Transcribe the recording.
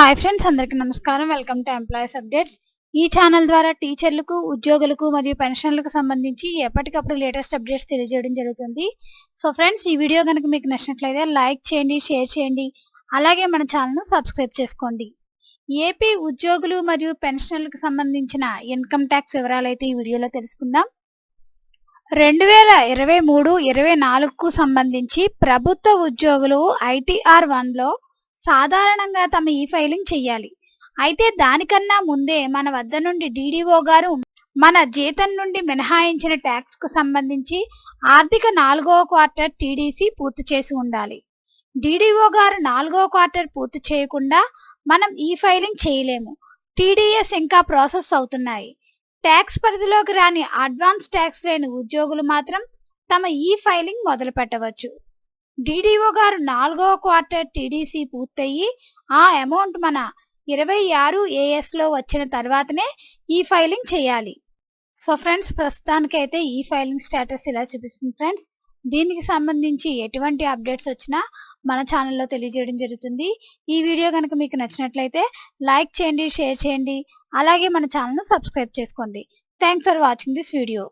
Hi friends అందరికీ నమస్కారం. Welcome to employees updates ఈ ఛానల్ ద్వారా టీచర్లకు ఉద్యోగులకు మరియు పెన్షన్లకు సంబంధించి ఎప్పటికప్పుడు లేటెస్ట్ అప్డేట్స్ తెలియజేయడం జరుగుతుంది. సో ఫ్రెండ్స్ ఈ వీడియో కనుక మీకు నచ్చినట్లయితే లైక్ చేయండి షేర్ చేయండి. అలాగే మన ఛానల్ను సబ్స్క్రైబ్ చేసుకోండి. ఏపీ ఉద్యోగులు మరియు పెన్షన్లకు సంబంధించిన ఇన్కమ్ ట్యాక్స్ వివరాలు అయితే ఈ వీడియోలో తెలుసుకుందాం. రెండు వేల ఇరవై మూడు ఇరవై నాలుగుకు సంబంధించి ప్రభుత్వ ఉద్యోగులు ఐటీఆర్ వన్లో సాధారణంగా తమ ఈ ఫైలింగ్ చేయాలి అయితే దానికన్నా ముందే మన వద్ద నుండి డీడీఓ గారు మన జీతం నుండి మినహాయించిన ట్యాక్స్కు సంబంధించి ఆర్థిక నాలుగవ క్వార్టర్ టీడీసీ పూర్తి చేసి ఉండాలి. డీడీఓ గారు నాలుగవ క్వార్టర్ పూర్తి చేయకుండా మనం ఈ ఫైలింగ్ చేయలేము. టీడీఎస్ ఇంకా ప్రాసెస్ అవుతున్నాయి. ట్యాక్స్ పరిధిలోకి రాని అడ్వాన్స్ ట్యాక్స్ లేని ఉద్యోగులు మాత్రం తమ ఈ ఫైలింగ్ మొదలు పెట్టవచ్చు డీడీఓ గారు నాలుగో క్వార్టర్ టీడీసీ పూర్తయి ఆ అమౌంట్ మన ఇరవై ఆరు ఏఎస్లో వచ్చిన తర్వాతనే ఈ ఫైలింగ్ చేయాలి. సో ఫ్రెండ్స్ ప్రస్తుతానికైతే ఈ ఫైలింగ్ స్టేటస్ ఇలా చూపిస్తుంది ఫ్రెండ్స్. దీనికి సంబంధించి ఎటువంటి అప్డేట్స్ వచ్చినా మన ఛానల్లో తెలియజేయడం జరుగుతుంది. ఈ వీడియో కనుక మీకు నచ్చినట్లయితే లైక్ చేయండి షేర్ చేయండి అలాగే మన ఛానల్ను సబ్స్క్రైబ్ చేసుకోండి. Thanks for watching this video.